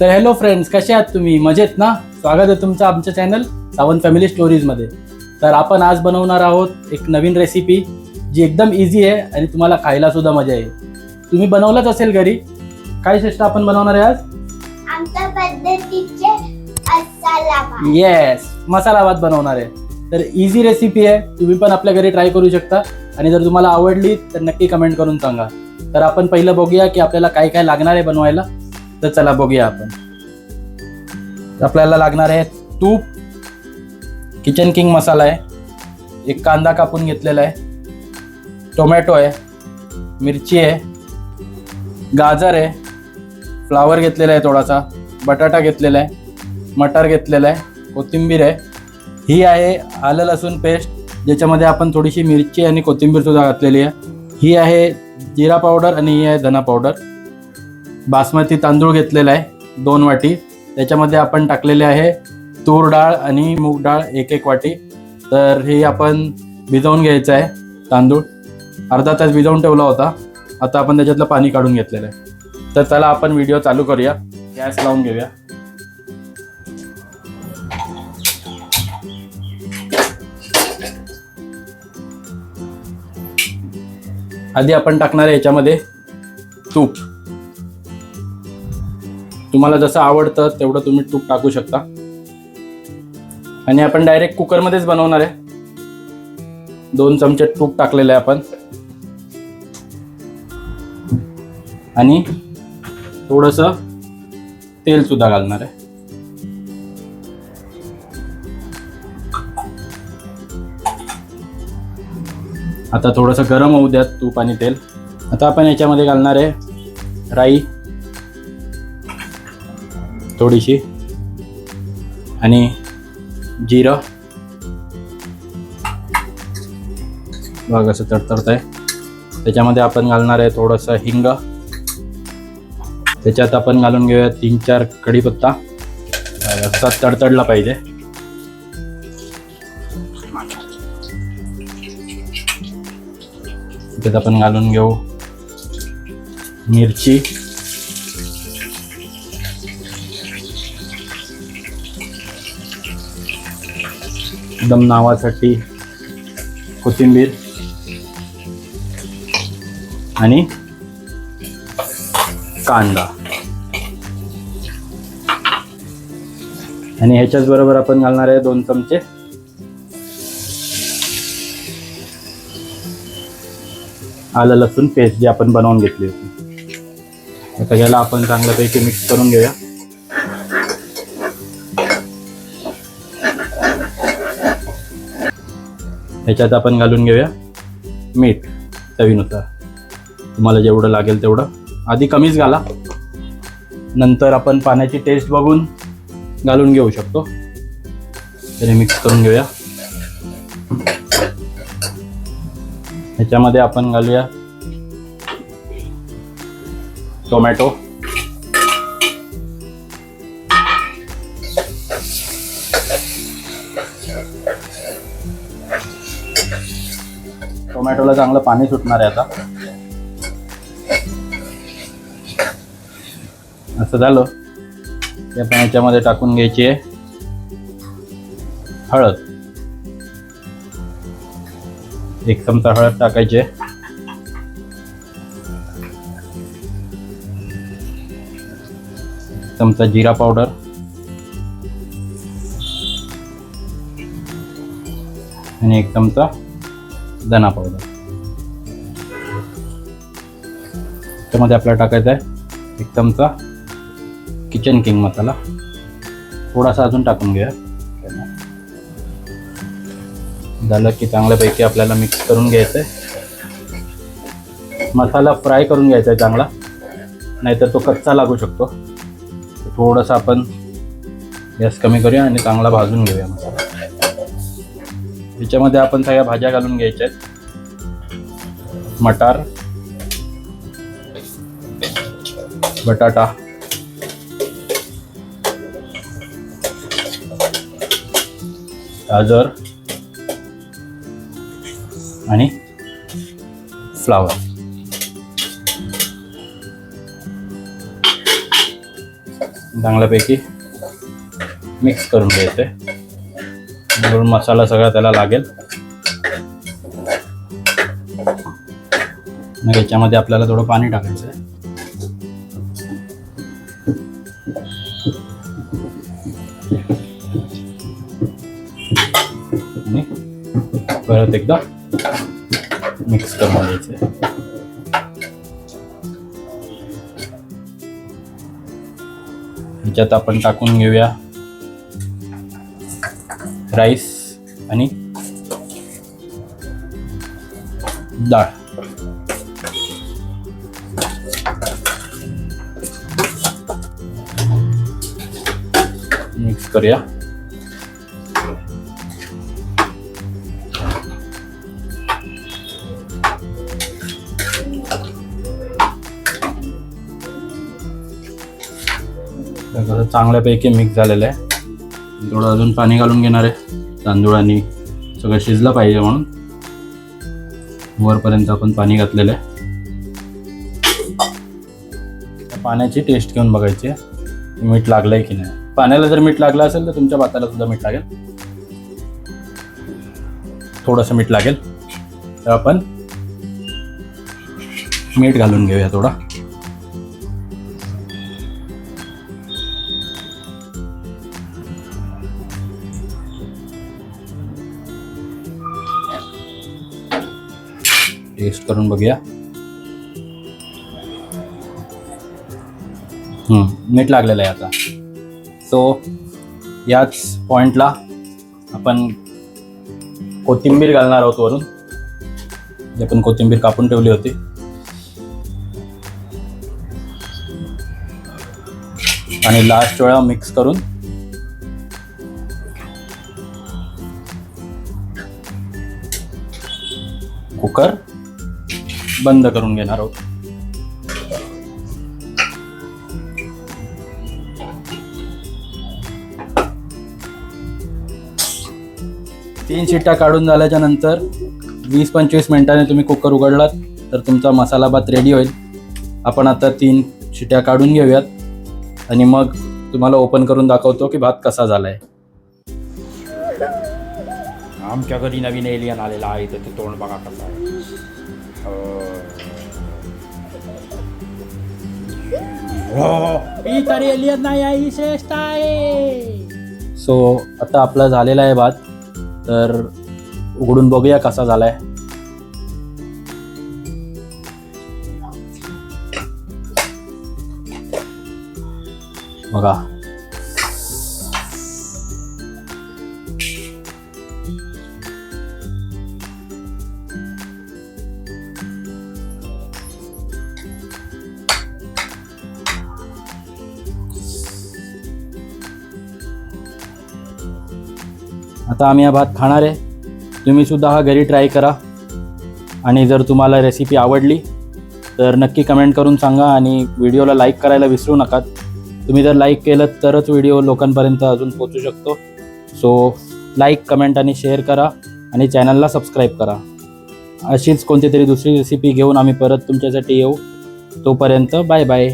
तर hello friends कसे आहात तुम्ही? मजेत ना? स्वागत आहे तुमचं आमच्या चॅनल सावंत फॅमिली स्टोरीजमध्ये तर आपण आज बनवणार आहोत एक नवीन रेसिपी जी एकदम इझी आहे आणि तुम्हाला खायला सुद्धा मजा येईल. तुम्ही बनवलंच असेल घरी. काय श्रेष्ठ आपण बनवणार आहे आज. येस मसाला भात. बनवणार आहे. तर इझी रेसिपी आहे. तुम्ही पण आपल्या घरी ट्राय करू शकता. आणि जर तुम्हाला आवडली तर नक्की कमेंट करून सांगा. तर आपण पहिलं बघूया की आपल्याला काय काय लागणार आहे बनवायला. तर चला बघूया आपण. तर आपल्याला लागणार आहे तूप किचन किंग मसाला आहे एक कांदा कापून घेतलेला आहे टोमॅटो आहे मिरची आहे गाजर आहे फ्लावर घेतलेला आहे थोडासा बटाटा घेतलेला आहे मटर घेतलेला आहे कोथिंबीर आहे. ही आहे आलं लसूण पेस्ट ज्याच्यामध्ये आपण थोडीशी मिरची आणि कोथिंबीर सुद्धा घातलेली आहे. ही आहे जिरा पावडर आणि ही आहे धना पावडर बासमती तांदूळ घेतलेला आहे दोन वाटी. त्याच्यामध्ये आपण टाकलेले आहे तूर डाळ आणि मूग डाळ एक एक वाटी. तर हे आपण भिजवून घ्यायचं आहे तांदूळ. अर्धा तास भिजवून ठेवला होता. आता आपण त्याच्यातलं पाणी काढून घेतलेलं आहे. तर त्याला आपण व्हिडिओ चालू करूया. गॅस लावून घेऊया. आधी आपण टाकणार आहे याच्यामध्ये तूप. तुम्हाला जसं आवडतं तेवढं तुम्ही तूप टाकू शकता. आणि आपण डायरेक्ट कुकरमध्येच बनवणार आहे. दोन चमचे तूप टाकलेलं आहे आपण. आणि थोडस तेल सुद्धा घालणार आहे. आता थोडंसं गरम होऊ द्या तूप आणि तेल. आता आपण याच्यामध्ये घालणार आहे राई. थोडीशी. आणि जिरं. बघ असं तडतडत आहे त्याच्यामध्ये आपण घालणार आहे थोडंसं हिंग. त्याच्यात आपण घालून घेऊया तीन चार कढीपत्ता. असा तडतडला पाहिजे. त्यात आपण घालून घेऊ मिरची. एकदम नावासाठी कोथिंबीर आणि कांदा. आणि ह्याच्याच बरोबर आपण घालणार आहे दोन चमचे आलं लसूण पेस्ट जी आपण बनवून घेतली होती. आता याला आपण चांगल्यापैकी मिक्स करून घेऊया. ह्याच्यात आपण घालून घेऊया मीठ चवीनुसार. तुम्हाला जेवढं लागेल तेवढं. आधी कमीच घाला. नंतर आपण पाण्याची टेस्ट बघून घालून घेऊ शकतो. तरी मिक्स करून घेऊया. ह्याच्यामध्ये आपण घालूया टोमॅटो. टोमॅटोला चांगलं पाणी सुटणार आहे आता. असं झालं. ते आपण याच्यामध्ये टाकून घ्यायची आहे. हळद. एक चमचा हळद टाकायची आहे. चमचा जिरा पावडर. आणि एक चमचा धना पावडर. त्यामध्ये आपल्याला टाकायचं आहे एक चमचा किचन किंग मसाला. थोडासा अजून टाकून घ्या झालं की चांगल्यापैकी आपल्याला मिक्स करून घ्यायचं आहे मसाला फ्राय करून घ्यायचा आहे चांगला. नाहीतर तो कच्चा लागू शकतो. थोडंसं आपण गॅस कमी करूया आणि चांगला भाजून घेऊया मसाला. ह्याच्यामध्ये आपण सगळ्या भाज्या घालून घ्यायच्या आहेत मटार बटाटा गाजर आणि फ्लावर. चांगल्यापैकी मिक्स करून घ्यायचं. आहे म्हणून मसाला सगळा त्याला लागेल. मग याच्यामध्ये आपल्याला थोडं पाणी टाकायचं आहे आणि परत एकदा मिक्स करून घ्यायचं आहे ह्याच्यात आपण टाकून घेऊया. राईस आणि डाळ. मिक्स करूया. कसं चांगल्यापैकी मिक्स झालेलं आहे. थोडं अजून पाणी घालून घेणार आहे. तांदूळांनी सगळं शिजलं पाहिजे म्हणून. वरपर्यंत आपण पाणी घातलेलं आहे. पाण्याची टेस्ट घेऊन बघायची मीठ लागलंय की नाही? पाण्याला जर मीठ लागलं असेल तर तुमच्या भाताला सुद्धा मीठ लागेल. थोडंसं मीठ लागेल. तर आपण मीठ घालून घेऊया थोडा. टेस्ट करून बघूया. हम्म, मीठ लागलेलं आहे आता. सो याच पॉइंटला आपण कोथिंबीर घालणार आहोत वरून. जे आपण कोथिंबीर कापून ठेवली होती. आणि लास्ट वेळा मिक्स करून कुकर बंद करून घेणार आहोत. तीन शिट्ट्या काढून झाल्याच्यानंतर वीस पंचवीस मिनिटांनी तुम्ही कुकर उघडलात तर तुमचा मसाला भात रेडी होईल. आपण आता तीन शिट्ट्या काढून घेऊयात आणि मग तुम्हाला ओपन करून दाखवतो की भात कसा झालाय. आमच्या घरी नवीन एलियन आलेला आहे तर ते तोंड बघा कसं आहे. ही. तरी एलियन नाही आहे ही श्रेष्ठ आहे. सो आता आपला झालेला आहे भात तर उघडून बघूया कसा झालाय. बघा. आता आम्ही हा भात खाणार आहे. तुम्हीसुद्धा हा घरी ट्राय करा. आणि जर तुम्हाला रेसिपी आवडली तर नक्की कमेंट करून सांगा आणि व्हिडिओला लाईक करायला विसरू नका. तुम्ही जर लाईक केलं तरच व्हिडिओ लोकांपर्यंत अजून पोचू शकतो. सो लाईक कमेंट आणि शेअर करा आणि चॅनलला सबस्क्राईब करा. अशीच कोणती तरी दुसरी रेसिपी घेऊन आम्ही परत तुमच्यासाठी येऊ. तोपर्यंत बाय बाय